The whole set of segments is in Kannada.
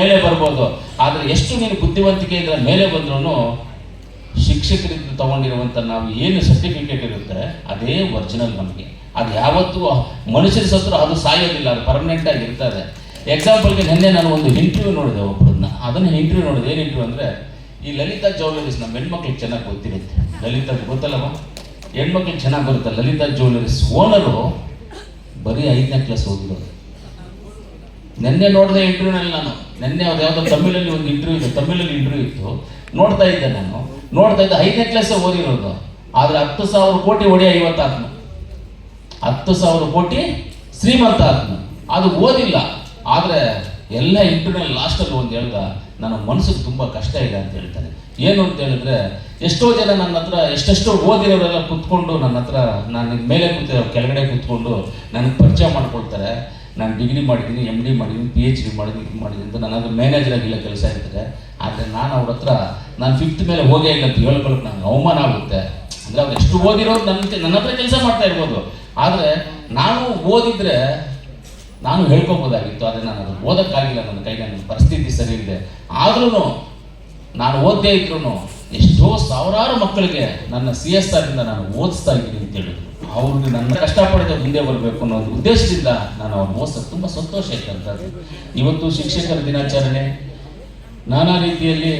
ಮೇಲೆ ಬರ್ಬೋದು. ಆದರೆ ಎಷ್ಟು ನೀನು ಬುದ್ಧಿವಂತಿಕೆ ಇದರ ಮೇಲೆ ಬಂದ್ರೂ ಶಿಕ್ಷಕರಿಂದ ತಗೊಂಡಿರುವಂಥ ನಾವು ಏನು ಸರ್ಟಿಫಿಕೇಟ್ ಇರುತ್ತೆ, ಅದೇ ಒರಿಜಿನಲ್ ನಮಗೆ. ಅದು ಯಾವತ್ತೂ ಮನುಷ್ಯರ ಸತ್ರು ಅದು ಸಾಯೋದಿಲ್ಲ, ಅದು ಪರ್ಮನೆಂಟ್ ಆಗಿ ಇರ್ತದೆ. ಎಕ್ಸಾಂಪಲ್ಗೆ ನಿನ್ನೆ ನಾನು ಒಂದು ಇಂಟರ್ವ್ಯೂ ನೋಡಿದೆ ಒಬ್ಬರನ್ನ ಅದನ್ನು ಇಂಟರ್ವ್ಯೂ ನೋಡಿದೆ. ಏನು ಇಂಟರ್ವ್ಯೂ ಅಂದರೆ, ಈ ಲಲಿತಾ ಜ್ಯುವೆಲರೀಸ್ ನಮ್ಮ ಹೆಣ್ಮಕ್ಳಿಗೆ ಚೆನ್ನಾಗಿ ಗೊತ್ತಿರುತ್ತೆ. ಲಲಿತಾ ಗೊತ್ತಲ್ಲಮ್ಮ ಹೆಣ್ಮಕ್ಳಿಗೆ ಚೆನ್ನಾಗಿ ಬರುತ್ತೆ. ಲಲಿತಾ ಜ್ಯುವೆಲರೀಸ್ ಓನರು ಬರೀ ಐದನೇ ಕ್ಲಾಸ್ ಓದಿರೋದು. ನಿನ್ನೆ ನೋಡಿದೆ ಇಂಟರ್ವ್ಯೂನಲ್ಲಿ ನಾನು. ನಿನ್ನೆ ಅವ್ರು ಯಾವುದೋ ತಮಿಳಲ್ಲಿ ಒಂದು ಇಂಟರ್ವ್ಯೂ ಇತ್ತು, ತಮಿಳಲ್ಲಿ ಇಂಟರ್ವ್ಯೂ ಇತ್ತು. ನೋಡ್ತಾ ಇದ್ದೆ ನಾನು. ನೋಡ್ತಾ ಇದ್ದೆ. ಐದನೇ ಕ್ಲಾಸೇ ಓದಿರೋದು. ಆದರೆ ಹತ್ತು ಸಾವಿರ ಕೋಟಿ ಒಡೆಯ ಐವತ್ತಾತ್ಮ ಹತ್ತು ಸಾವಿರ ಕೋಟಿ ಶ್ರೀಮಂತ ಆತ್ಮ ಅದು ಓದಿಲ್ಲ. ಆದರೆ ಎಲ್ಲ ಇಂಟರ್ವ್ಯೂನಲ್ಲಿ ಲಾಸ್ಟಲ್ಲಿ ಒಂದು ಹೇಳ್ದ, ನನ್ನ ಮನಸ್ಸಿಗೆ ತುಂಬ ಕಷ್ಟ ಇದೆ ಅಂತ ಹೇಳ್ತಾನೆ. ಏನು ಅಂತ ಹೇಳಿದ್ರೆ, ಎಷ್ಟೋ ಜನ ನನ್ನ ಹತ್ರ, ಎಷ್ಟೆಷ್ಟೋ ಓದಿರೋರೆಲ್ಲ ಕುತ್ಕೊಂಡು ನನ್ನ ಹತ್ರ, ನಾನು ಮೇಲೆ ಕೂತಿರೋ, ಕೆಳಗಡೆ ಕೂತ್ಕೊಂಡು ನನಗೆ ಪರಿಚಯ ಮಾಡ್ಕೊಳ್ತಾರೆ. ನಾನು ಡಿಗ್ರಿ ಮಾಡಿದ್ದೀನಿ ಎಂ ಡಿ ಮಾಡಿದ್ದೀನಿ ಪಿ ಎಚ್ ಡಿ ಮಾಡಿದ್ದೀನಿ, ಇದು ಮಾಡಿದ್ದೀನಿ ಅಂತ ನಾನು ಮ್ಯಾನೇಜರ್ ಆಗಿಲ್ಲ ಕೆಲಸ ಇರ್ತದೆ. ಆದರೆ ನಾನು ಅವ್ರ ಹತ್ರ, ನಾನು ಫಿಫ್ತ್ ಮೇಲೆ ಹೋಗೇ ಅಂತ ಹೇಳ್ಕೊಳಕ್ಕೆ ನನಗೆ ಅವಮಾನ ಆಗುತ್ತೆ. ಅಂದರೆ ಅವ್ರು ಎಷ್ಟು ಓದಿರೋರು ನನ್ನ ನನ್ನ ಹತ್ರ ಕೆಲಸ ಮಾಡ್ತಾ ಇರ್ಬೋದು. ಆದರೆ ನಾನು ಓದಿದ್ರೆ ನಾನು ಹೇಳ್ಕೊಬೋದಾಗಿತ್ತು, ಆದರೆ ನಾನು ಅದು ಓದೋಕ್ಕಾಗಿಲ್ಲ, ನನ್ನ ಕೈಗೆ ನನ್ನ ಪರಿಸ್ಥಿತಿ ಸರಿ ಇದೆ ಆದ್ರೂ ನಾನು ಓದದೇ ಇದ್ರು ಎಷ್ಟೋ ಸಾವಿರಾರು ಮಕ್ಕಳಿಗೆ ನನ್ನ ಸಿ ಎಸ್ ಆರಿಂದ ನಾನು ಓದಿಸ್ತಾ ಇದ್ದೀನಿ ಅಂತ ಹೇಳಿದ್ರು. ಅವ್ರಿಗೆ ನನ್ನ ಕಷ್ಟಪಡದೆ ಮುಂದೆ ಬರಬೇಕು ಅನ್ನೋ ಒಂದು ಉದ್ದೇಶದಿಂದ ನಾನು ಅವ್ರ ಮೋಸ ತುಂಬ ಸಂತೋಷ ಆಯ್ತಂಥದ್ದು ಇವತ್ತು ಶಿಕ್ಷಕರ ದಿನಾಚರಣೆ, ನಾನಾ ರೀತಿಯಲ್ಲಿ,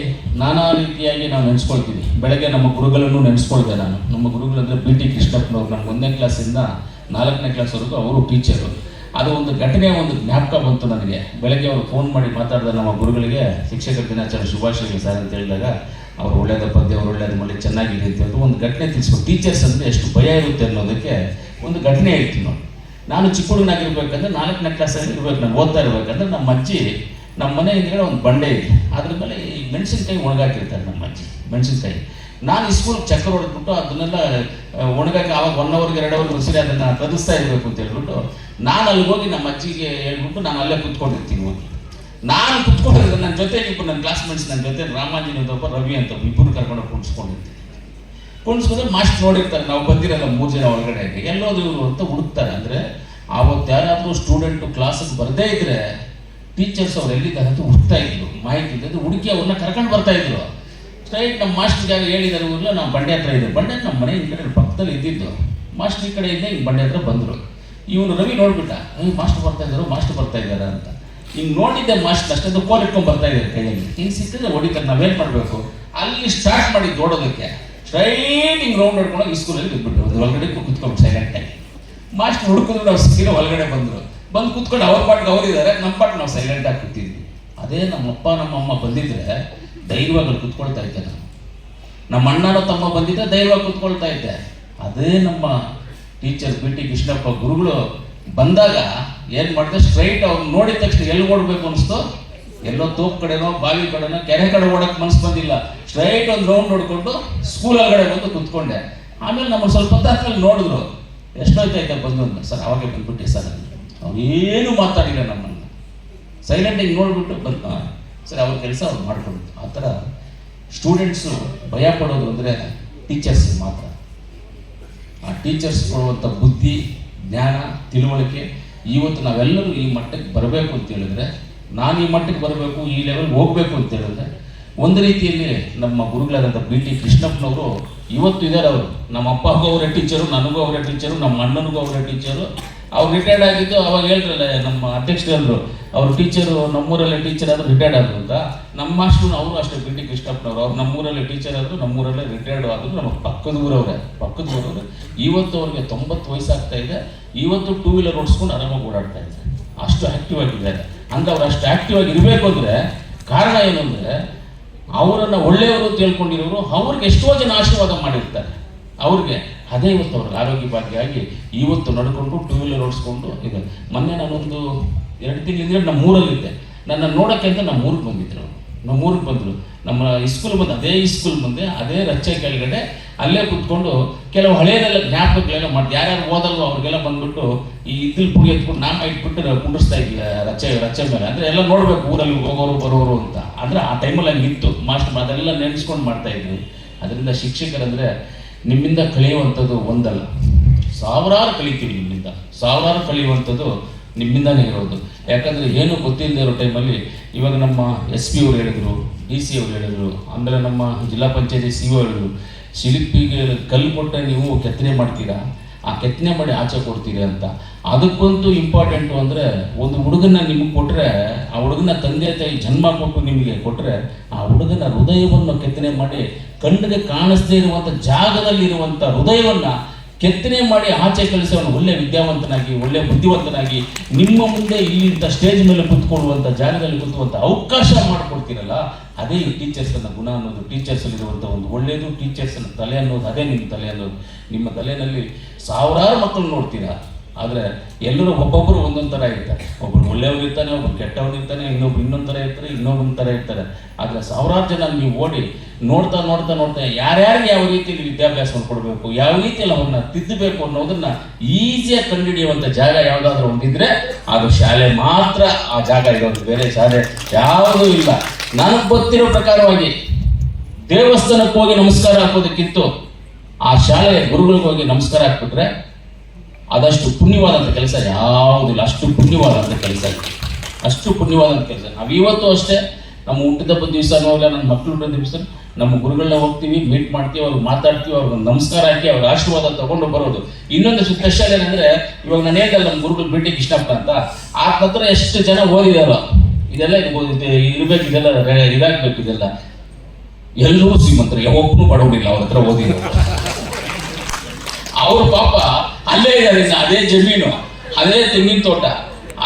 ನಾನಾ ರೀತಿಯಾಗಿ ನಾವು ನೆನೆಸ್ಕೊಳ್ತೀವಿ. ಬೆಳಗ್ಗೆ ನಮ್ಮ ಗುರುಗಳನ್ನು ನೆನೆಸ್ಕೊಳ್ದೆ ನಾನು. ನಮ್ಮ ಗುರುಗಳು ಅಂದರೆ ಬಿ ಟಿ ಕೃಷ್ಣಪ್ಪನವ್ರು. ನಾನು ಒಂದನೇ ಕ್ಲಾಸಿಂದ ನಾಲ್ಕನೇ ಕ್ಲಾಸ್ವರೆಗೂ ಅವರು ಟೀಚರು. ಅದು ಒಂದು ಘಟನೆ, ಒಂದು ಜ್ಞಾಪಕ ಬಂತು ನನಗೆ. ಬೆಳಗ್ಗೆ ಅವರು ಫೋನ್ ಮಾಡಿ ಮಾತಾಡಿದ ನಮ್ಮ ಗುರುಗಳಿಗೆ ಶಿಕ್ಷಕರ ದಿನಾಚರಣೆ ಶುಭಾಶಯಗಳು ಸರ್ ಅಂತ ಹೇಳಿದಾಗ ಅವ್ರು ಒಳ್ಳೇದ ಪದ್ಯ ಅವ್ರು ಒಳ್ಳೇದು ಮಾಡಿ ಚೆನ್ನಾಗಿದೆ ಅಂತ ಒಂದು ಘಟನೆ ತಿಳಿಸ್ಬೇಕು. ಟೀಚರ್ಸ್ ಅಂದರೆ ಎಷ್ಟು ಭಯ ಇರುತ್ತೆ ಅನ್ನೋದಕ್ಕೆ ಒಂದು ಘಟನೆ ಹೇಳ್ತೀನಿ ನೋಡಿ. ನಾನು ಚಿಕ್ಕ ಹುಡುಗನಾಗಿರ್ಬೇಕಂದ್ರೆ ನಾಲ್ಕನೇ ಕ್ಲಾಸಲ್ಲಿ ಇರ್ಬೇಕು, ನಾನು ಓದ್ತಾ ಇರ್ಬೇಕಂದ್ರೆ ನಮ್ಮ ಅಜ್ಜಿ, ನಮ್ಮ ಮನೆ ಹಿಂದ್ಗಡೆ ಒಂದು ಬಂಡೆ ಇದೆ. ಅದ್ರ ಮೇಲೆ ಈ ಮೆಣಸಿನ್ಕಾಯಿ ಒಣಗಾಕಿರ್ತಾರೆ ನಮ್ಮ ಅಜ್ಜಿ, ಮೆಣಸಿನ್ಕಾಯಿ. ನಾನು ಈ ಸ್ಕೂಲ್ಗೆ ಚಕ್ಕರ್ ಹೊಡೆದ್ಬಿಟ್ಟು ಅದನ್ನೆಲ್ಲ ಒಣಗಾಕಿ ಆವಾಗ ಒನ್ ಅವರ್ಗೆ ಎರಡು ಅವರ್ಗೆ ಉಸಿರಿ ಅದನ್ನು ಕದಿಸ್ತಾ ಇರಬೇಕು ಅಂತ ಹೇಳ್ಬಿಟ್ಟು, ನಾನು ಅಲ್ಲಿಗೆ ಹೋಗಿ ನಮ್ಮ ಅಜ್ಜಿಗೆ ಹೇಳ್ಬಿಟ್ಟು ನಾನು ಅಲ್ಲೇ ಕುತ್ಕೊಂಡಿರ್ತೀನಿ ಹೋಗಿ. ನಾನು ಕುತ್ಕೊಂಡಿದ್ದೆ ನನ್ನ ಜೊತೆ ಇಬ್ಬರು ನನ್ನ ಕ್ಲಾಸ್ಮೇಟ್ಸ್ ನನ್ನ ಜೊತೆ ರಾಮಾಂಜನೇಯ ಒಬ್ಬ ರವಿ ಅಂತ ಇಬ್ಬರು ಕರ್ಕೊಂಡು ಕುಣಿಸ್ಕೊಂಡಿರ್ತೀನಿ ಕುಣಿಸ್ಕೊಂಡ್ರೆ ಮಾಸ್ಟರ್ ನೋಡಿರ್ತಾರೆ, ನಾವು ಬಂದಿರಲ್ಲ ಮೂರು ಜನ ಒಳಗಡೆ ಎಲ್ಲೋದು ಇವರು ಅಂತ ಹುಡುಕ್ತಾರೆ. ಅಂದರೆ ಆವತ್ತು ಯಾರಾದರೂ ಸ್ಟೂಡೆಂಟು ಕ್ಲಾಸಸ್ ಬರದೇ ಇದ್ರೆ ಟೀಚರ್ಸ್ ಅವ್ರು ಎಲ್ಲಿದ್ದಾರೆ ಅಂತ ಹುಡ್ತಾ ಇದ್ರು. ಮಾಹಿತಿ ಇದ್ದು ಹುಡುಕಿ ಅವ್ರನ್ನ ಕರ್ಕೊಂಡು ಬರ್ತಾ ಇದ್ರು. ಸ್ಟ್ರೈಟ್ ನಮ್ಮ ಮಾಸ್ಟರ್ ಜಾಗ ಹೇಳಿದಾರೆ ಊರ್ಲೋ ನಾವು ಬಂಡೆ ಹತ್ರ ಇದ್ದೆ ಬಂಡೆ ನಮ್ಮ ಮನೆ ಈ ಕಡೆ ಪಕ್ಕದಲ್ಲಿ ಇದ್ದಿದ್ದು. ಮಾಸ್ಟರ್ ಈ ಕಡೆ ಇದ್ದೆ ಬಂಡೆ ಹತ್ರ ಬಂದರು. ಇವನು ರವಿ ನೋಡ್ಬಿಟ್ಟ ಮಾಸ್ಟ್ ಬರ್ತಾ ಇದ್ದಾರೆ, ಮಾಸ್ಟರ್ ಬರ್ತಾ ಇದ್ದಾರೆ? ಅಂತ. ಹಿಂಗೆ ನೋಡಿದ್ದೆ ಮಾಸ್ಟರ್ ಅಷ್ಟೇ ಕೋಲ್ ಇಟ್ಕೊಂಡು ಬರ್ತಾ ಇದ್ದಾರೆ ಕೈಯಲ್ಲಿ. ಹಿಂಗೆ ಸಿಕ್ಕಿದ್ರೆ ಹೊಡಿತಾರೆ ನಾವೇನು ಮಾಡಬೇಕು? ಅಲ್ಲಿ ಸ್ಟಾರ್ಟ್ ಮಾಡಿ ನೋಡೋದಕ್ಕೆ ಸ್ಟ್ರೈಟ್ ಹಿಂಗೆ ರೌಂಡ್ ಹೊಡ್ಕೊಂಡು ಈ ಸ್ಕೂಲಲ್ಲಿ ಬಿಟ್ಬಿಟ್ಟು ಒಂದು ಒಳಗಡೆ ಕುತ್ಕೊಂಡು ಸೈಲೆಂಟಾಗಿ ಮಾಸ್ಟರ್ ಹುಡುಕಿದ್ರು ನಾವು ಸಿಕ್ಕಿರೋ ಒಳಗಡೆ ಬಂದರು. ಬಂದು ಕುತ್ಕೊಂಡು ಅವ್ರ ಪಾಟ್ಗೆ ಅವರಿದ್ದಾರೆ ನಮ್ಮ ಪಾಟ್ ನಾವು ಸೈಲೆಂಟಾಗಿ ಕೂತಿದ್ವಿ. ಅದೇ ನಮ್ಮಪ್ಪ, ನಮ್ಮಮ್ಮ ಬಂದಿದ್ರೆ ಧೈರ್ಯವಾಗಿ ಕುತ್ಕೊಳ್ತಾ ಇದ್ದೆ ನಾನು. ನಮ್ಮ ಅಣ್ಣನೋ ತಮ್ಮ ಬಂದಿದ್ದೆ ಧೈರ್ಯವಾಗಿ ಕುತ್ಕೊಳ್ತಾ ಇದ್ದೆ. ಅದೇ ನಮ್ಮ ಟೀಚರ್ ಬಿ ಟಿ ಕೃಷ್ಣಪ್ಪ ಗುರುಗಳು ಬಂದಾಗ ಏನು ಮಾಡಿದೆ? ಸ್ಟ್ರೈಟ್ ಅವ್ರು ನೋಡಿದ ತಕ್ಷಣ ಎಲ್ಲಿ ಓಡಬೇಕು ಅನಿಸ್ತು? ಎಲ್ಲೋ ತೋಪ್ ಕಡೆನೋ, ಬಾವಿ ಕಡೆನೋ, ಕೆರೆ ಕಡೆ ಓಡಕ್ಕೆ ಮನಸ್ಸು ಬಂದಿಲ್ಲ. ಸ್ಟ್ರೈಟ್ ಒಂದು ರೌಂಡ್ ನೋಡಿಕೊಂಡು ಸ್ಕೂಲ್ ಒಳಗಡೆ ಬಂದು ಕುತ್ಕೊಂಡೆ. ಆಮೇಲೆ ನಮ್ಮನ್ನು ಸ್ವಲ್ಪ ಹೊತ್ತಾದ್ಮೇಲೆ ನೋಡಿದ್ರು. ಎಷ್ಟೊತ್ತಾಯ್ತಾ ಬಂದು ಸರ್, ಅವಾಗೆ ಬಂದ್ಬಿಟ್ಟೆ ಸರ್. ಅವೇನು ಮಾತಾಡಿಲ್ಲ ನಮ್ಮನ್ನು. ಸೈಲೆಂಟಾಗಿ ನೋಡಿಬಿಟ್ಟು ಬಂದ ಸರ್, ಅವ್ರ ಕೆಲಸ ಅವ್ರು ಮಾಡ್ಕೊಂಡು. ಆ ಥರ ಸ್ಟೂಡೆಂಟ್ಸು ಭಯ ಪಡೋದು ಅಂದರೆ ಟೀಚರ್ಸ್ ಮಾತ್ರ. ಆ ಟೀಚರ್ಸ್ ಕೊಡುವಂಥ ಬುದ್ಧಿ, ಜ್ಞಾನ, ತಿಳುವಳಿಕೆ ಇವತ್ತು ನಾವೆಲ್ಲರೂ ಈ ಮಟ್ಟಕ್ಕೆ ಬರಬೇಕು ಅಂತ ಹೇಳಿದ್ರೆ, ನಾನು ಈ ಮಟ್ಟಕ್ಕೆ ಬರಬೇಕು, ಈ ಲೆವೆಲ್ ಹೋಗಬೇಕು ಅಂತ ಹೇಳಿದ್ರೆ, ಒಂದು ರೀತಿಯಲ್ಲಿ ನಮ್ಮ ಗುರುಗಳಾದಂಥ ಬಿ ಟಿ ಕೃಷ್ಣಪ್ಪನವರು ಇವತ್ತು ಇದ್ದಾರೆ ಅವರು. ನಮ್ಮ ಅಪ್ಪಗೂ ಅವರ ಟೀಚರು ನನಗೂ ಅವರ ಟೀಚರು ನಮ್ಮ ಅಣ್ಣನಿಗೂ ಅವರ ಟೀಚರು ಅವ್ರು ರಿಟೈರ್ಡ್ ಆಗಿದ್ದು ಅವಾಗ ಹೇಳ್ರಲ್ಲ ನಮ್ಮ ಅಧ್ಯಕ್ಷರು ಅವ್ರ ಟೀಚರು ನಮ್ಮೂರಲ್ಲಿ ಟೀಚರ್ ಆದ್ರು ರಿಟೈರ್ಡ್ ಆದ್ರು ಅಂತ ನಮ್ಮ ಮಾಸ್ಟ್ರು ಅವರು ಅಷ್ಟೇ ಬಿ ಇಷ್ಟಪಟ್ಟವ್ರು. ಅವ್ರು ನಮ್ಮೂರಲ್ಲೇ ಟೀಚರ್ ಆದ್ರು, ನಮ್ಮೂರಲ್ಲೇ ರಿಟೈರ್ಡ್ ಆದ್ರು, ನಮ್ಮ ಪಕ್ಕದ ಊರವ್ರೆ. ಪಕ್ಕದ ಊರವ್ರೆ. ಇವತ್ತು ಅವ್ರಿಗೆ ತೊಂಬತ್ತು ವಯಸ್ಸಾಗ್ತಾ ಇದೆ. ಇವತ್ತು ಟೂ ವೀಲರ್ ಓಡಿಸ್ಕೊಂಡು ಆರಾಮಾಗಿ ಓಡಾಡ್ತಾ ಇದ್ದಾರೆ. ಅಷ್ಟು ಆಕ್ಟಿವ್ ಆಗಿದ್ದಾರೆ. ಅಂತ ಅವ್ರು ಅಷ್ಟು ಆಕ್ಟಿವ್ ಆಗಿ ಇರಬೇಕು ಅಂದರೆ, ಕಾರಣ ಏನು ಅಂದರೆ, ಅವರನ್ನು ಒಳ್ಳೆಯವರು ತಿಳ್ಕೊಂಡಿರೋರು ಅವ್ರಿಗೆ ಎಷ್ಟೋ ಜನ ಆಶೀರ್ವಾದ ಮಾಡಿರ್ತಾರೆ. ಅವ್ರಿಗೆ. ಅದೇ ಇವತ್ತು ಅವ್ರಿಗೆ ಆರೋಗ್ಯ ಭಾಗ್ಯವಾಗಿ ಇವತ್ತು ನಡ್ಕೊಂಡು ಟೂ ವೀಲರ್ ಓಡಿಸ್ಕೊಂಡು ಇದೆ. ಮೊನ್ನೆ ನಾನೊಂದು ಎರಡು ತಿಂಗಳಿಂದ ನಮ್ಮ ಊರಲ್ಲಿದ್ದೆ. ನನ್ನ ನೋಡೋಕ್ಕೆ ಅಂತ ನಮ್ಮ ಊರಿಗೆ ಬಂದಿದ್ರು. ನಮ್ಮ ಊರಿಗೆ ಬಂದರು. ನಮ್ಮ ಇಸ್ಕೂಲ್ ಬಂದು, ಅದೇ ಸ್ಕೂಲ್ ಮುಂದೆ ಅದೇ ರಚ್ಚೆ ಕೆಳಗಡೆ ಅಲ್ಲೇ ಕೂತ್ಕೊಂಡು ಕೆಲವು ಹಳೆಯದೆಲ್ಲ ಜ್ಞಾಪಕಗಳೆಲ್ಲ ಮಾಡಿ, ಯಾರ್ಯಾರು ಓದಲ್ವೋ ಅವ್ರಿಗೆಲ್ಲ ಬಂದ್ಬಿಟ್ಟು ಈ ಇದ್ರಲ್ಲಿ ಪುಡಿ ಎತ್ಕೊಂಡು ನಾಮ ಇಟ್ಬಿಟ್ಟು ಕುಂಡಿಸ್ತಾ ಇದ್ದಿಲ್ಲ ರಚೆ ರಚ್ಚೆ ಮೇಲೆ. ಅಂದರೆ ಎಲ್ಲ ನೋಡಬೇಕು ಊರಲ್ಲಿ ಹೋಗೋರು, ಬರೋರು ಅಂತ. ಅಂದರೆ ಆ ಟೈಮಲ್ಲಿ ಹಂಗೆ ಇತ್ತು. ಮಾಸ್ಟರ್, ಅದೆಲ್ಲ ನೆನೆಸ್ಕೊಂಡು ಮಾಡ್ತಾ ಇದ್ವಿ. ಅದರಿಂದ ಶಿಕ್ಷಕರಂದರೆ ನಿಮ್ಮಿಂದ ಕಲಿಯುವಂಥದ್ದು ಒಂದಲ್ಲ. ಸಾವಿರಾರು ಕಲಿತೀವಿ ನಿಮ್ಮಿಂದ. ಸಾವಿರಾರು ಕಲಿಯುವಂಥದ್ದು ನಿಮ್ಮಿಂದನೇ ಇರೋದು. ಯಾಕಂದರೆ ಏನು ಗೊತ್ತಿಲ್ಲದೆ ಇರೋ ಟೈಮಲ್ಲಿ ಇವಾಗ ನಮ್ಮ ಎಸ್ ಪಿ ಅವರು ಹೇಳಿದರು, ಡಿ ಸಿ ಅವರು ಹೇಳಿದರು, ಆಮೇಲೆ ನಮ್ಮ ಜಿಲ್ಲಾ ಪಂಚಾಯತಿ ಸಿ ಒ ಹೇಳಿದರು, ಶಿಲ್ಪಿಗೆ ಕಲ್ಲು ಕೊಟ್ಟರೆ ನೀವು ಕೆತ್ತನೆ ಮಾಡ್ತೀರಾ? ಆ ಕೆತ್ತನೆ ಮಾಡಿ ಆಚೆ ಕೊಡ್ತೀರಿ ಅಂತ. ಅದಕ್ಕಂತೂ ಇಂಪಾರ್ಟೆಂಟು ಅಂದರೆ ಒಂದು ಹುಡುಗನ ನಿಮಗೆ ಕೊಟ್ಟರೆ ಆ ಹುಡುಗನ ತಂದೆ ತಾಯಿ ಜನ್ಮ ಕೊಟ್ಟು ನಿಮಗೆ ಕೊಟ್ಟರೆ ಆ ಹುಡುಗನ ಹೃದಯವನ್ನು ಕೆತ್ತನೆ ಮಾಡಿ, ಕಣ್ಣಿಗೆ ಕಾಣಿಸದೇ ಇರುವಂಥ ಜಾಗದಲ್ಲಿರುವಂಥ ಹೃದಯವನ್ನು ಕೆತ್ತನೆ ಮಾಡಿ ಆಚೆ ಕಳಿಸಿ ಒಳ್ಳೆ ವಿದ್ಯಾವಂತನಾಗಿ, ಒಳ್ಳೆ ಬುದ್ಧಿವಂತನಾಗಿ, ನಿಮ್ಮ ಮುಂದೆ ಇಲ್ಲಿಂದ ಸ್ಟೇಜ್ ಮೇಲೆ ಕುತ್ಕೊಳ್ಳುವಂಥ ಜಾಗದಲ್ಲಿ ಕುತ್ತುವಂಥ ಅವಕಾಶ ಮಾಡಿಕೊಡ್ತೀರಲ್ಲ, ಅದೇ ಈ ಟೀಚರ್ಸನ್ನ ಗುಣ ಅನ್ನೋದು. ಟೀಚರ್ಸಲ್ಲಿರುವಂಥ ಒಂದು ಒಳ್ಳೆಯದು ಟೀಚರ್ಸನ್ನ ತಲೆ ಅನ್ನೋದು, ಅದೇ ನಿಮ್ಮ ತಲೆ ಅನ್ನೋದು. ನಿಮ್ಮ ತಲೆಯಲ್ಲಿ ಸಾವಿರಾರು ಮಕ್ಕಳು ನೋಡ್ತೀರಾ. ಆದರೆ ಎಲ್ಲರೂ ಒಬ್ಬೊಬ್ಬರು ಒಂದೊಂದು ಥರ ಇರ್ತಾರೆ. ಒಬ್ಬರು ಒಳ್ಳೆಯವ್ರು ಇರ್ತಾನೆ ಒಬ್ಬರು ಕೆಟ್ಟವ್ರು ಇರ್ತಾನೆ, ಇನ್ನೊಬ್ರು ಇನ್ನೊಂದು ಥರ ಇರ್ತಾರೆ ಇನ್ನೊಬ್ಬೊಂದು ಥರ ಇರ್ತಾರೆ. ಆದರೆ ಸಾವಿರಾರು ಜನ ನೀವು ಓಡಿ ನೋಡ್ತಾ ನೋಡ್ತಾ ನೋಡ್ತಾ ಯಾರ್ಯಾರಿಗೆ ಯಾವ ರೀತಿಯಲ್ಲಿ ವಿದ್ಯಾಭ್ಯಾಸವನ್ನು ಕೊಡಬೇಕು, ಯಾವ ರೀತಿಯಲ್ಲಿ ಅವನ್ನ ತಿದ್ದಬೇಕು ಅನ್ನೋದನ್ನ ಈಸಿಯಾಗಿ ಕಂಡುಹಿಡಿಯುವಂಥ ಜಾಗ ಯಾವುದಾದ್ರೂ ಒಂದಿದ್ರೆ ಅದು ಶಾಲೆ ಮಾತ್ರ ಆ ಜಾಗ ಇರೋದು. ಬೇರೆ ಶಾಲೆ ಯಾವುದೂ ಇಲ್ಲ. ನನಗೆ ಗೊತ್ತಿರೋ ಪ್ರಕಾರವಾಗಿ ದೇವಸ್ಥಾನಕ್ಕೆ ಹೋಗಿ ನಮಸ್ಕಾರ ಹಾಕೋದಕ್ಕಿಂತ ಆ ಶಾಲೆಯ ಗುರುಗಳಿಗೆ ಹೋಗಿ ನಮಸ್ಕಾರ ಹಾಕ್ಬಿಟ್ರೆ ಅದಷ್ಟು ಪುಣ್ಯವಾದಂಥ ಕೆಲಸ ಯಾವುದಿಲ್ಲ. ಅಷ್ಟು ಪುಣ್ಯವಾದಂಥ ಕೆಲಸ ಇದೆ. ಅಷ್ಟು ಪುಣ್ಯವಾದಂಥ ಕೆಲಸ. ನಾವು ಇವತ್ತು ಅಷ್ಟೇ ನಮ್ಮ ಹುಟ್ಟಿದ ಹಬ್ಬದ ದಿವಸನೋ ನನ್ನ ಮಕ್ಕಳು ಹುಟ್ಟಿದ ದಿವಸ ನಮ್ಮ ಗುರುಗಳನ್ನ ಹೋಗ್ತೀವಿ ಮೀಟ್ ಮಾಡ್ತೀವಿ, ಅವ್ರಿಗೆ ಮಾತಾಡ್ತೀವಿ, ಅವ್ರಿಗೆ ನಮಸ್ಕಾರ ಹಾಕಿ ಅವ್ರ ಆಶೀರ್ವಾದ ತಗೊಂಡು ಬರೋದು. ಇನ್ನೊಂದು ಸ್ಪೆಷಲ್ ಏನಂದ್ರೆ ಇವಾಗ ನಾನು ಹೇಳ್ದಲ್ಲ ನಮ್ಮ ಗುರುಗಳು ಭೇಟಿ ಕೃಷ್ಣಪ್ಪ ಅಂತ. ಆ ಪತ್ರ ಎಷ್ಟು ಜನ ಓದಿದಾರೋ, ಇದೆಲ್ಲ ಇರಬೇಕು ಇದು ಇರ್ಬೇಕು, ಇದೆಲ್ಲ ಇದಾಗಬೇಕು, ಇದೆಲ್ಲ. ಎಲ್ಲರೂ ಶ್ರೀಮಂತರು, ಯಾವೊಬ್ಬನು ಪಡೋದಿಲ್ಲ ಅವ್ರ ಹತ್ರ ಓದಿರೋರು ಅವ್ರ ಪಾಪ ಅಲ್ಲೇ ಇದ್ದಾರೆ ಅದೇ ಜಮೀನು, ಅದೇ ತೆಂಗಿನ ತೋಟ,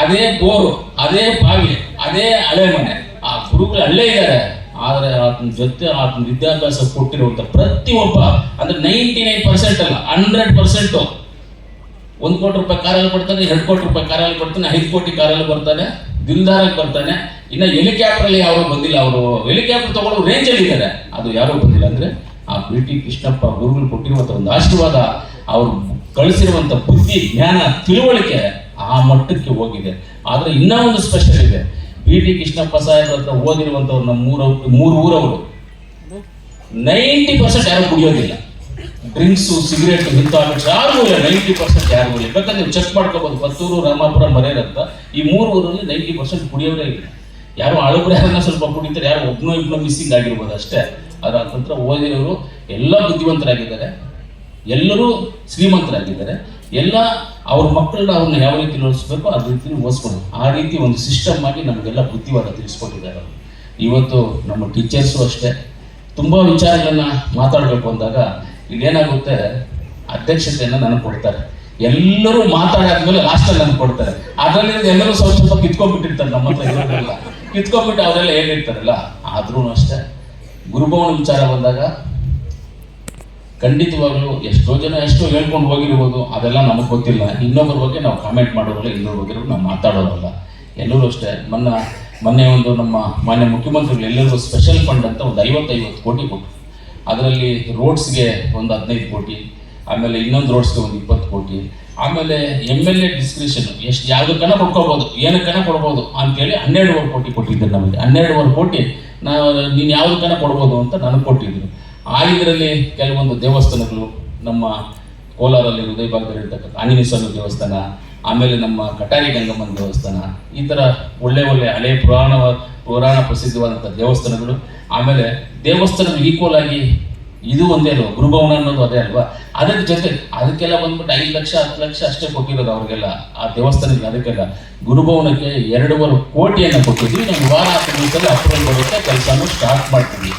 ಅದೇ ಬೋರು, ಅದೇ ಬಾವಿ, ಅದೇ ಹಳೆ ಮನೆ. ಆ ಗುರುಗಳು ಅಲ್ಲೇ ಇದ್ದಾರೆ. ಆದರೆ ಆತನ ಜೊತೆ ಆತನ ವಿದ್ಯಾಭ್ಯಾಸ ಕೊಟ್ಟಿರುವಂತ ಪ್ರತಿಯೊಬ್ಬ ಅಂದ್ರೆ ನೈಂಟಿ ನೈನ್ ಪರ್ಸೆಂಟ್ ಅಲ್ಲ ಹಂಡ್ರೆಡ್ ಪರ್ಸೆಂಟ್ ಒಂದು ಕೋಟಿ ರೂಪಾಯಿ ಕಾರಲ್ಲಿ ಬರ್ತಾನೆ ಎರಡು ಕೋಟಿ ರೂಪಾಯಿ ಕಾರಲ್ಲಿ ಬರ್ತಾನೆ ಐದು ಕೋಟಿ ಕಾರಲ್ಲಿ ಬರ್ತಾನೆ ದಿಲ್ದಾರಿಗೆ ಬರ್ತಾನೆ ಇನ್ನು ಹೆಲಿಕಾಪ್ಟರ್ ಅಲ್ಲಿ ಯಾರು ಬಂದಿಲ್ಲ ಅವರು. ಹೆಲಿಕಾಪ್ಟರ್ ತಗೊಳ್ಳೋ ರೇಂಜ್ ಅಲ್ಲಿ ಇದ್ದಾರೆ. ಅದು ಯಾರು ಬಂದಿಲ್ಲ ಅಂದ್ರೆ ಆ ಬಿ ಟಿ ಕೃಷ್ಣಪ್ಪ ಗುರುಗಳು ಕೊಟ್ಟಿರುವಂತ ಒಂದು ಆಶೀರ್ವಾದ ಅವರು ಕಳಿಸಿರುವಂತ ಬುದ್ಧಿ, ಜ್ಞಾನ, ತಿಳುವಳಿಕೆ ಆ ಮಟ್ಟಕ್ಕೆ ಹೋಗಿದೆ. ಆದ್ರೆ ಇನ್ನೂ ಒಂದು ಸ್ಪೆಷಲ್ ಇದೆ. ಬಿ ಟಿ ಕೃಷ್ಣಪ್ಪ ಸಾಹೇಬ್ರ ಹತ್ರ ಓದಿರುವಂತವ್ರು ನಮ್ಮ ಮೂರ ಮೂರು ಊರವರು. ನೈಂಟಿ ಪರ್ಸೆಂಟ್ ಯಾರು ಕುಡಿಯೋದಿಲ್ಲ. ಡ್ರಿಂಕ್ಸು, ಸಿಗರೇಟ್, ಇಂಥ ಯಾರು ನೈಂಟಿ ಪರ್ಸೆಂಟ್ ಯಾರು ಇಲ್ಲ ಬೇಕಾದ್ರೆ ನೀವು ಚೆಕ್ ಮಾಡ್ಕೋಬೋದು. ಪತ್ತೂರು, ರಾಮಾಪುರ, ಮರೇರತ್ತ ಈ ಮೂರು ಊರಲ್ಲಿ ನೈಂಟಿ ಪರ್ಸೆಂಟ್ ಕುಡಿಯೋರೇ ಇಲ್ಲ. ಯಾರು ಅಳುಬ್ರು ಸ್ವಲ್ಪ ಕುಡಿತಾರೆ. ಯಾರು ಒಬ್ಬನೋ ಇಬ್ಬನೋ ಮಿಸ್ಸಿಂಗ್ ಆಗಿರ್ಬೋದು ಅಷ್ಟೇ. ಅದರ ನಂತರ ಓದಿರೋರು ಎಲ್ಲ ಬುದ್ಧಿವಂತರಾಗಿದ್ದಾರೆ. ಎಲ್ಲರೂ ಶ್ರೀಮಂತರಾಗಿದ್ದಾರೆ. ಎಲ್ಲ ಅವ್ರ ಮಕ್ಕಳನ್ನ ಅವ್ರನ್ನ ಯಾವ ರೀತಿ ನೋಡಿಸ್ಬೇಕೋ, ಅದ ರೀತಿ ಓದಿಸ್ಬೋದು. ಆ ರೀತಿ ಒಂದು ಸಿಸ್ಟಮ್ ಆಗಿ ನಮಗೆಲ್ಲ ಬುದ್ಧಿವಾದ ತಿಳಿಸ್ಕೊಟ್ಟಿದ್ದಾರೆ ಅವರು. ಇವತ್ತು ನಮ್ಮ ಟೀಚರ್ಸು ಅಷ್ಟೇ. ತುಂಬ ವಿಚಾರಗಳನ್ನ ಮಾತಾಡಬೇಕು ಅಂದಾಗ ಇದೇನಾಗುತ್ತೆ ಅಧ್ಯಕ್ಷತೆಯನ್ನು ನನಗೆ ಕೊಡ್ತಾರೆ. ಎಲ್ಲರೂ ಮಾತಾಡಾದ್ಮೇಲೆ ಲಾಸ್ಟಲ್ಲಿ ನನಗೆ ಕೊಡ್ತಾರೆ. ಅದರಲ್ಲಿ ಎಲ್ಲರೂ ಸ್ವಲ್ಪ ಸ್ವಲ್ಪ ಕಿತ್ಕೊಂಡ್ಬಿಟ್ಟಿರ್ತಾರೆ ನಮ್ಮ ಹತ್ರ ಇರೋರೆಲ್ಲ. ಕಿತ್ಕೊಂಡ್ಬಿಟ್ಟು ಅವರೆಲ್ಲ ಏನಿರ್ತಾರಲ್ಲ ಆದ್ರೂ ಅಷ್ಟೇ. ಗುರುಭವನ ವಿಚಾರ ಬಂದಾಗ ಖಂಡಿತವಾಗ್ಲೂ ಎಷ್ಟೋ ಜನ ಎಷ್ಟೋ ಹೇಳ್ಕೊಂಡು ಹೋಗಿರ್ಬೋದು, ಅದೆಲ್ಲ ನಮಗೆ ಗೊತ್ತಿಲ್ಲ. ಇನ್ನೊಬ್ಬರ ಬಗ್ಗೆ ನಾವು ಕಾಮೆಂಟ್ ಮಾಡೋರಲ್ಲ, ಇನ್ನೊಬ್ಬರ ಬಗ್ಗೆ ನಾವು ಮಾತಾಡೋದಲ್ಲ ಎಲ್ಲರೂ ಅಷ್ಟೇ. ಮೊನ್ನ, ಮೊನ್ನೆ ಒಂದು ನಮ್ಮ ಮಾನ್ಯ ಮುಖ್ಯಮಂತ್ರಿಗಳು ಎಲ್ಲರಿಗೂ ಸ್ಪೆಷಲ್ ಫಂಡ್ ಅಂತ ಒಂದು ಐವತ್ತೈವತ್ತು ಕೋಟಿ ಕೊಟ್ಟರು ಅದರಲ್ಲಿ ರೋಡ್ಸ್ಗೆ ಒಂದು ಹದಿನೈದು ಕೋಟಿ, ಆಮೇಲೆ ಇನ್ನೊಂದು ರೋಡ್ಸ್ಗೆ ಒಂದು ಇಪ್ಪತ್ತು ಕೋಟಿ. ಆಮೇಲೆ ಎಂ ಎಲ್ ಎ ಡಿಸ್ಕ್ರಿಷನ್ ಎಷ್ಟು ಯಾವುದಕ್ಕನ ಕೊಡ್ಕೋಬೋದು ಏನಕ್ಕನ ಕೊಡ್ಬೋದು ಅಂತೇಳಿ ಹನ್ನೆರಡುವರೆ ಕೋಟಿ ಕೊಟ್ಟಿದ್ದರು ನಮಗೆ. ಹನ್ನೆರಡುವರೆ ಕೋಟಿ ನಾವು ನೀನು ಯಾವುದಕ್ಕನ ಕೊಡ್ಬೋದು ಅಂತ ನನಗೆ ಕೊಟ್ಟಿದ್ರು. ಆ ಕೆಲವೊಂದು ದೇವಸ್ಥಾನಗಳು ನಮ್ಮ ಕೋಲಾರಲ್ಲಿ ಹೃದಯ ಭಾಗದಲ್ಲಿ ಇರ್ತಕ್ಕಂಥ ಆಂಜನೇಯ ಸ್ವಾಮಿ ದೇವಸ್ಥಾನ, ಆಮೇಲೆ ನಮ್ಮ ಕಟಾರಿ ಗಂಗಮ್ಮನ ದೇವಸ್ಥಾನ, ಈ ಥರ ಒಳ್ಳೆ ಒಳ್ಳೆ ಹಳೆ ಪುರಾಣ ಪುರಾಣ ಪ್ರಸಿದ್ಧವಾದಂಥ ದೇವಸ್ಥಾನಗಳು. ಆಮೇಲೆ ದೇವಸ್ಥಾನಗಳು ಈಕ್ವಲ್ ಆಗಿ ಇದು ಒಂದೇ ಅಲ್ವಾ, ಗುರುಭವನ ಅನ್ನೋದು ಅದೇ ಅಲ್ವಾ? ಅದರ ಜೊತೆ ಅದಕ್ಕೆಲ್ಲ ಬಂದ್ಬಿಟ್ಟು ಐದು ಲಕ್ಷ, ಹತ್ತು ಲಕ್ಷ ಅಷ್ಟೇ ಕೊಟ್ಟಿರೋದು ಅವ್ರಿಗೆಲ್ಲ. ಆ ದೇವಸ್ಥಾನಕ್ಕೆ ಅದಕ್ಕೆಲ್ಲ. ಗುರುಭವನಕ್ಕೆ ಎರಡೂವರೆ ಕೋಟಿಯನ್ನು ಕೊಟ್ಟಿದ್ವಿ. ನಮ್ಮ ವಾರ, ಹತ್ತು ದಿವಸದಲ್ಲಿ ಅಪ್ರೂವಲ್ ಬರುತ್ತೆ, ಕೆಲಸನೂ ಸ್ಟಾರ್ಟ್ ಮಾಡ್ತೀವಿ.